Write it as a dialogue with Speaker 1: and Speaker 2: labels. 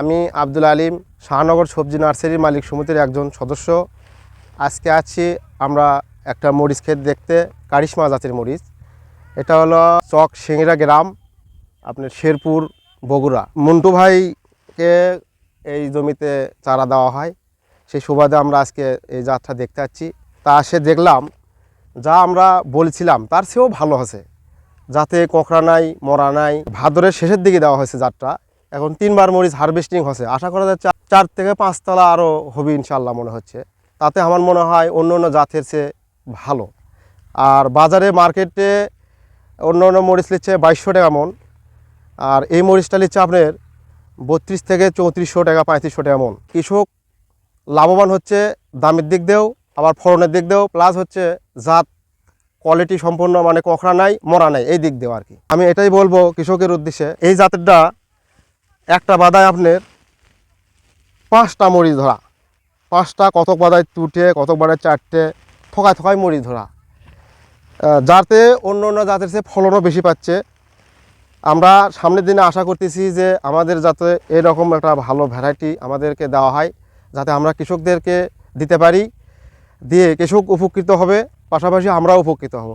Speaker 1: আমি আব্দুল আলিম, শাহনগর সবজি নার্সারির মালিক সমিতির একজন সদস্য। আজকে আছি আমরা একটা মরিচ ক্ষেত দেখতে, কারিশমা জাতের মরিচ। এটা হলো চক সিংড়া গ্রাম, আপনার শেরপুর, বগুড়া। মন্টু ভাইকে এই জমিতে চারা দেওয়া হয়। সেই সুবাদে আমরা আজকে এই যাত্রা দেখতে যাচ্ছি তা সে দেখলাম, যা আমরা বলছিলাম, তার চেয়েও ভালো হয়েছে। যাতে কোঁকড়া নাই, মরা নাই, ভাদরের শেষের দিকে দেওয়া হয়েছে যাত্রা এখন তিনবার মরিচ হারভেস্টিং হচ্ছে। আশা করা যায় চার থেকে পাঁচতলা আরও হবে ইনশাল্লাহ মনে হচ্ছে। তাতে আমার মনে হয় অন্য অন্য জাতের চেয়ে ভালো। আর বাজারে মার্কেটে অন্য অন্য মরিচ নিচ্ছে বাইশশো টাকা মন। আর এই মরিচটা নিচ্ছে আপনার বত্রিশ থেকে চৌত্রিশশো টাকা, পঁয়ত্রিশশো টাকা মন। কৃষক লাভবান হচ্ছে দামের দিক দিয়েও, আবার ফলনের দিক দিয়েও, প্লাস হচ্ছে জাত কোয়ালিটি সম্পন্ন মানে কখরা নাই, মরা নাই, এই দিক দিয়েও আর কি। আমি এটাই বলব কৃষকের উদ্দেশ্যে, এই জাতেরটা একটা বাদায় আপনার পাঁচটা মরিচ ধরা। পাঁচটা কতক বাদায় তুটে, কতক বাদায় চারটে থকায় থকায় মরিচ ধরা। যাতে অন্য অন্য জাতের চেয়ে ফলনও বেশি পাচ্ছে। আমরা সামনের দিনে আশা করতেছি যে আমাদের যাতে এরকম একটা ভালো ভ্যারাইটি আমাদেরকে দেওয়া হয়, যাতে আমরা কৃষকদেরকে দিতে পারি। দিয়ে কৃষক উপকৃত হবে, পাশাপাশি আমরাও উপকৃত হব।